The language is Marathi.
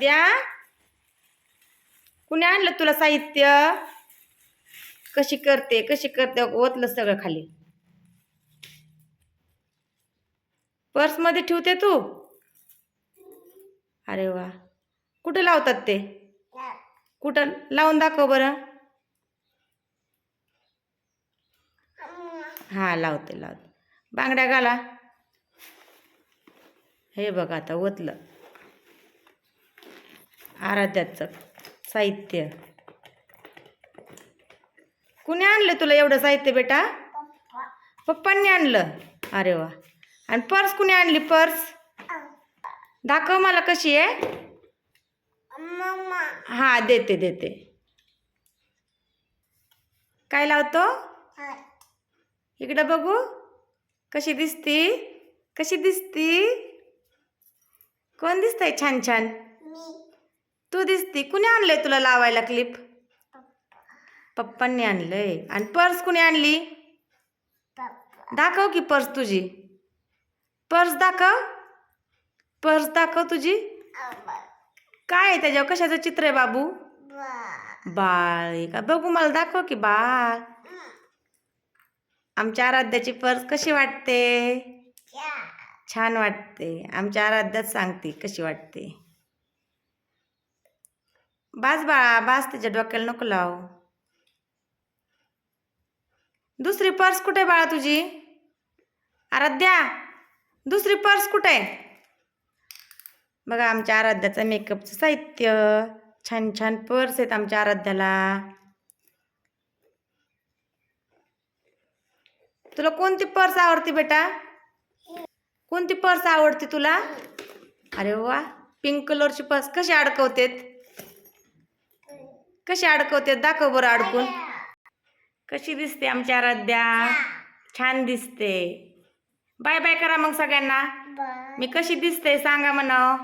द्या कुणी आणलं तुला साहित्य? कशी करते कशी करते? ओतलं सगळं खाली. पर्समध्ये ठेवते तू? अरे वा. कुठं लावतात ते? कुठं? लावून दाखव बरं. हा लावते लावते. बांगड्या घाला. हे बघ आता ओतलं. आराध्याचं साहित्य. कुणी आणलं तुला एवढं साहित्य बेटा? पप्पांनी आणलं. अरे वा. आणि पर्स कुणी आणली? पर्स? दाखव मला कशी आहे. हा देते देते. काय लावतो? इकडं बघू. कशी दिसती? कशी दिसती? कोण दिसतंय छान छान? तू दिसती. कुणी आणलंय तुला लावायला क्लिप पप्पांनी आणलंय. आणि पर्स कुणी आणली? दाखव की पर्स तुझी. पर्स दाखव. पर्स दाखव तुझी. काय आहे त्याच्यावर? कशाचं चित्र आहे बाबू? बाळ का? बघू मला दाखव की बाळ. आमच्या आराध्याची पर्स कशी वाटते? छान वाटते. आमच्या आराध्यात सांगते कशी वाटते. बास बाळा बास त्याच्या डोक्याला नको लाव. दुसरी पर्स कुठे बाळा तुझी? आराध्या दुसरी पर्स कुठे? बघा आमच्या आराध्याचं मेकअपचं साहित्य. छान छान पर्स आहेत आमच्या आराध्याला. तुला कोणती पर्स आवडती बेटा? कोणती पर्स आवडते तुला? अरे वा पिंक कलरची पर्स कशी अडकवतेत? कशी अडकवतेत दाखव बरं अडकून. कशी दिसते आमची आराध्या? छान दिसते. बाय बाय करा मग सगळ्यांना. मी कशी दिसते सांगा म्हणावं.